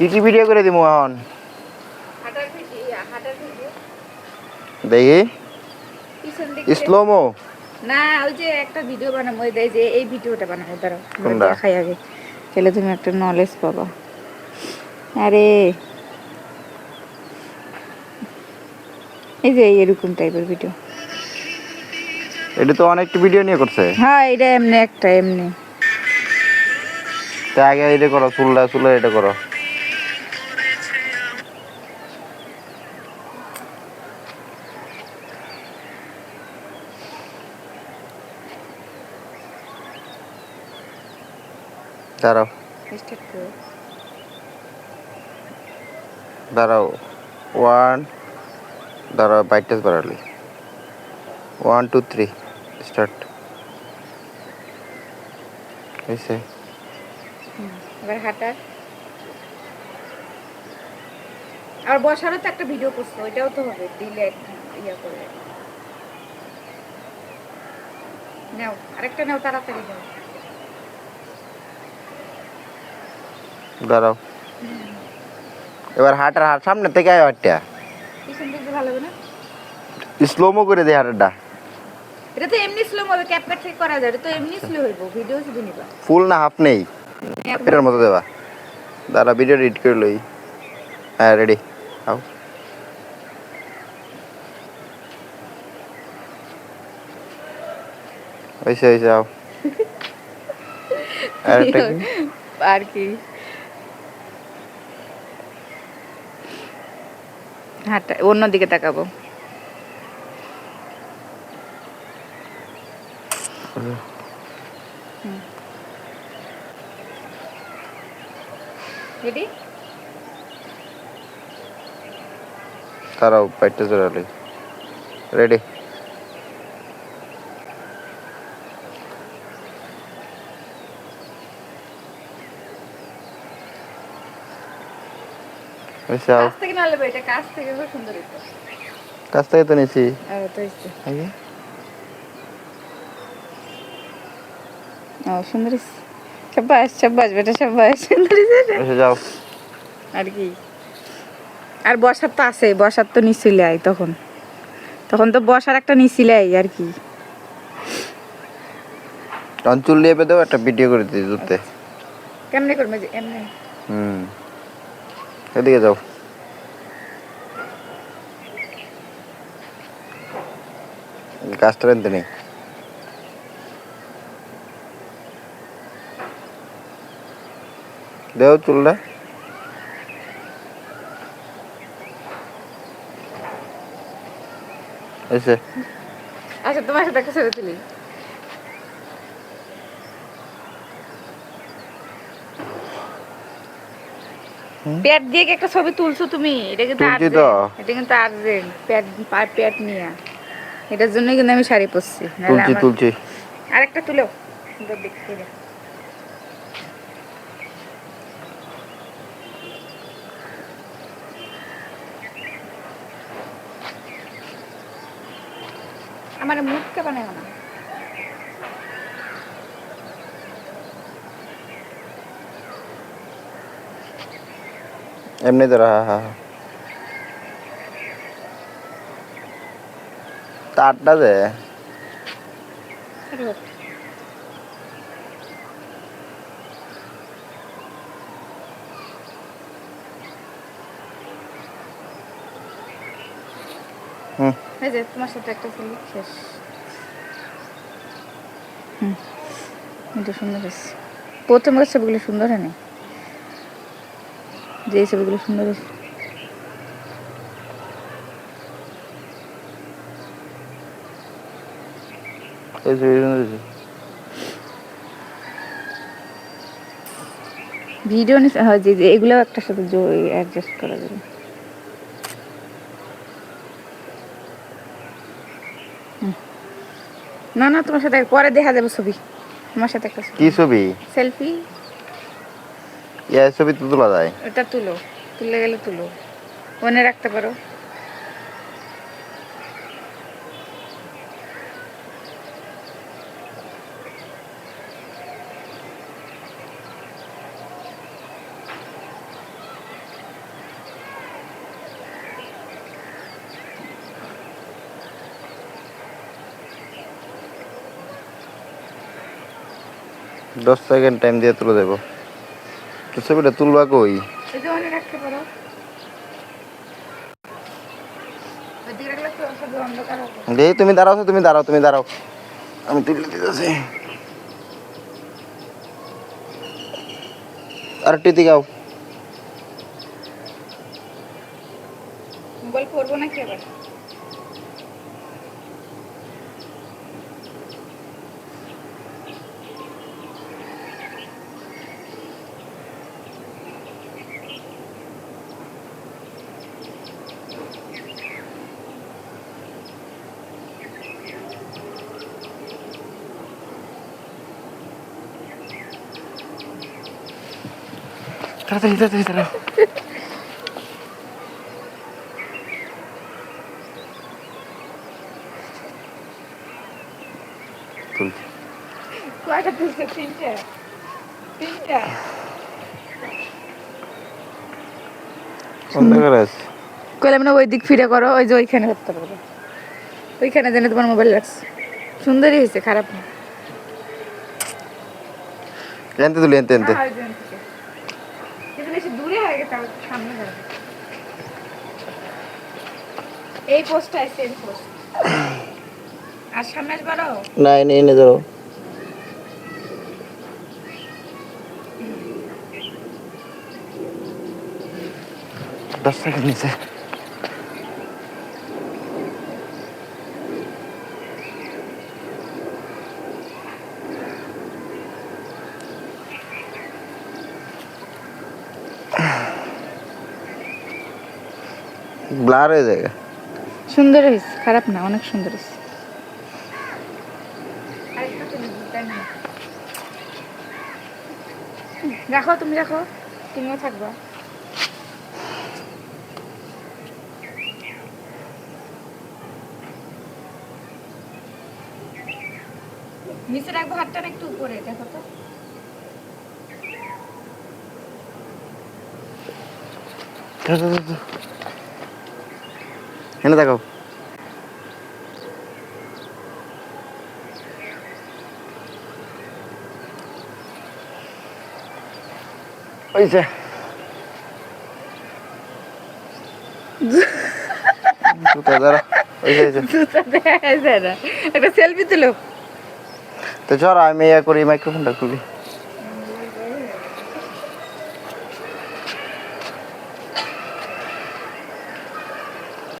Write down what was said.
কি কি ভিডিও করে দিব এখন। দেখি। স্লোমো না ওই যে একটা ভিডিও বানাবো ওই যে এই ভিডিওটা বানাবো দাঁড়াও দেখাই আগে। তাহলে তুমি একটা নলেজ পাবা। আরে। এই যে এরকম টাইপের ভিডিও এটা তো অনেকটা ভিডিও নিয়ে করছে। হ্যাঁ এটা এমনি একটা এমনি। তা আগে এটা করো চুলটা চুলে এটা করো। দাঁড়াও। দাঁড়াও। ওয়ান দাঁড়াও বাইকটা বাড়ালি। ওয়ান টু থ্রি স্টার্ট হয়েছে? এবার হাঁটার আর বসারও তো একটা ভিডিও করছ ওইটাও তো হবে দিলে ইয়া করে। নাও আরেকটা নাও তাড়াতাড়ি নাও। দাঁড়াও। এবার হাঁটার হাট সামনে থেকে আয় হাটটা। স্লোমো করে দে হাঁটাটা। এটা তো এমনি স্লো হবে ক্যাপকাট থেকে করা যায় তো এমনি স্লো হইব ভিডিও শুধু নিবা। ফুল না হাফ নেই। এটার মতো দেবা। দাঁড়া ভিডিও এডিট করে লই। হ্যাঁ রেডি আও। হয়েছে হয়েছে আও। আরেকটা কি? হাঁটা অন্যদিকে তাকাবো। তারাও পাইটটা জোরালি। রেডি। কাছ থেকে নাহলে এটা কাছ থেকে খুব সুন্দর হইতো। কাছ থেকে তো নিছি। আর তো হইছে আগে ও সুন্দর হইছে। শাবাশ শাবাশ বেটা শাবাশ সুন্দর এসে যাও। আর কি? আর বসার তো আছে বসার তো নিছিলে আই তখন। তখন তো বসার একটা নিছিলে আই আর কি। অঞ্চল নিয়ে পেতেও একটা ভিডিও করে দিই জুতে। কেমনে করবে? যে এমনি। হুম। এদিকে যাও। গাছটা আনতে নেই। দেও চুলটা। আচ্ছা তোমার সাথে একটা ছবি পেট দিয়ে কি একটা ছবি তুলছো তুমি? এটা কিন্তু এটা কিন্তু আর্জেন্ট। পেট পা পেট নিয়ে। এটার জন্যই কিন্তু আমি শাড়ি পরছি। তুলছি তুলছি। আরেকটা তুলো। সুন্দর দেখতে। আমার মুখকে বানায় না এমনি তো হ্যাঁ হ্যাঁ। তারটা দে হুম। এই যে তোমার সাথে একটা ছবি শেষ। হুম। এটা সুন্দর হয়েছে। প্রথম ছবিগুলো সুন্দর হয় না যে ছবিগুলো সুন্দর। ভিডিও হয় যে যে এগুলো একটা সাথে অ্যাডজাস্ট করা যাবে। না না তোমার সাথে পরে দেখা যাবে ছবি। তোমার সাথে একটা কি ছবি? সেলফি। ইয়া ছবি তো তোলা যায়। এটা তুলো তুলে গেলে তুলো। মনে রাখতে পারো। দশ সেকেন্ড টাইম দিয়ে তুলে দেবো। তো ছবিটা তুলবা কই? এই তুমি দাঁড়াও তুমি দাঁড়াও তুমি দাঁড়াও। আমি তুলে দিতেছি। আর টিতি গাও মোবাইল করব নাকি আবার? তাড়াতাড়ি তাড়াতাড়ি দাঁড়াও কয়টা তুলছে? তিনটা। তিনটা। অন্ধকার আছে? কইলাম না ওই দিক ফিরে করো ওই যে ওইখানে করতে ওইখানে জেনে তোমার মোবাইল রাখছে। সুন্দরই হয়েছে খারাপ না। এনতে তুলি এনতে এনতে। কিন্তু হয়ে গেছে, আমার সামনে যাবে এই পোস্টটাই সেম পোস্ট আর সামনে আসবারও না? এনে এনে ধরো। দশ সেকেন্ড নিচে। ব্লার হয়ে যায়। সুন্দর হয়েছে খারাপ না অনেক সুন্দর হয়েছে রাখো তুমি রাখো তুমিও থাকবা। নিচে রাখব হাতটা না একটু উপরে দেখো তো। এনে দেখো ওই যে জুতা দাঁড়া ওই যে, জুতা দেখা যায় না। একটা সেলফি তুলো। তো চল আমি ইয়া করি মাইক্রোফোনটা খুলি।